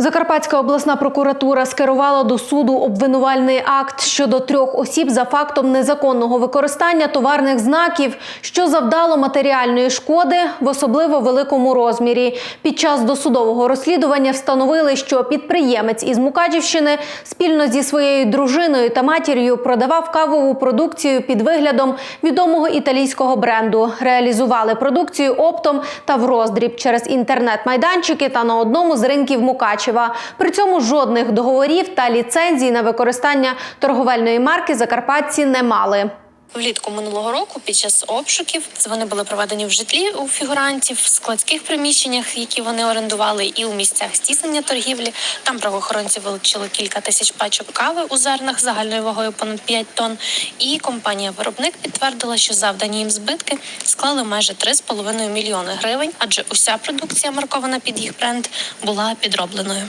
Закарпатська обласна прокуратура скерувала до суду обвинувальний акт щодо трьох осіб за фактом незаконного використання товарних знаків, що завдало матеріальної шкоди в особливо великому розмірі. Під час досудового розслідування встановили, що підприємець із Мукачівщини спільно зі своєю дружиною та матір'ю продавав кавову продукцію під виглядом відомого італійського бренду. Реалізували продукцію оптом та в роздріб через інтернет-майданчики та на одному з ринків Мукачева. При цьому жодних договорів та ліцензій на використання торговельної марки закарпатці не мали. Влітку минулого року під час обшуків вони були проведені в житлі у фігурантів, в складських приміщеннях, які вони орендували, і у місцях здійснення торгівлі. Там правоохоронці вилучили кілька тисяч пачок кави у зернах загальною вагою понад 5 тонн. І компанія-виробник підтвердила, що завдані їм збитки склали майже 3,5 мільйони гривень, адже уся продукція, маркована під їх бренд, була підробленою.